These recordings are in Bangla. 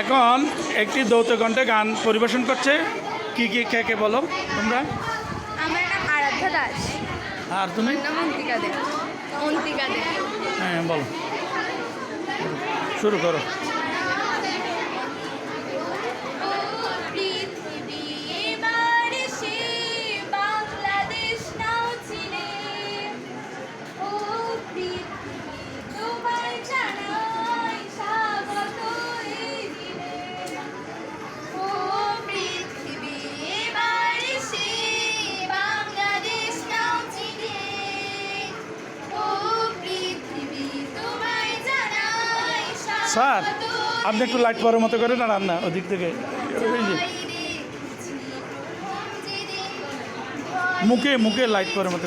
এখন একটি দৌত কণ্ঠে গান পরিবেশন করছে। কি কি কে কে বলো তোমরা? আমার নাম আরাধ্যা দাস। আর তুমি? নাম অন্তিকা দে। অন্তিকা দে। হ্যাঁ বলো। শুরু করো। স্যার, আপনি একটু লাইট পরের মতো করে না রান্না ওদিক থেকে। মুখে মুখে লাইট পরের মতো।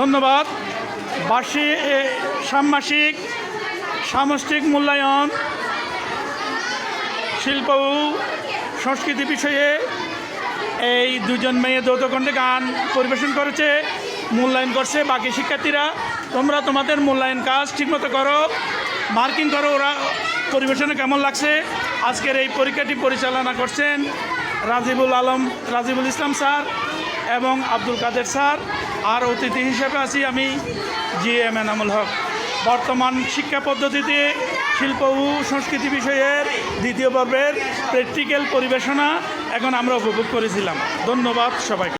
ধন্যবাদ। বার্ষিক ষান্মাসিক সামষ্টিক মূল্যায়ন, শিল্প ও সংস্কৃতি বিষয়ে এই দুজন মেয়ে দৌতকণ্ঠে গান পরিবেশন করেছে, মূল্যায়ন করছে বাকি শিক্ষার্থীরা। তোমরা তোমাদের মূল্যায়ন কাজ ঠিকমতো করো, মার্কিং করো, ওরা পরিবেশনে কেমন লাগছে। আজকের এই পরীক্ষাটি পরিচালনা করছেন রাজিবুল আলম, রাজিবুল ইসলাম স্যার। এবং আব্দুল কাদের স্যার, আর অতিথি হিসেবে আছি আমি জি এম এনামুল হক। বর্তমান শিক্ষা পদ্ধতিতে শিল্প ও সংস্কৃতি বিষয়ের দ্বিতীয় পর্বের প্র্যাকটিক্যাল পরিবেশনা এখন আমরা উপভোগ করেছিলাম। ধন্যবাদ সবাইকে।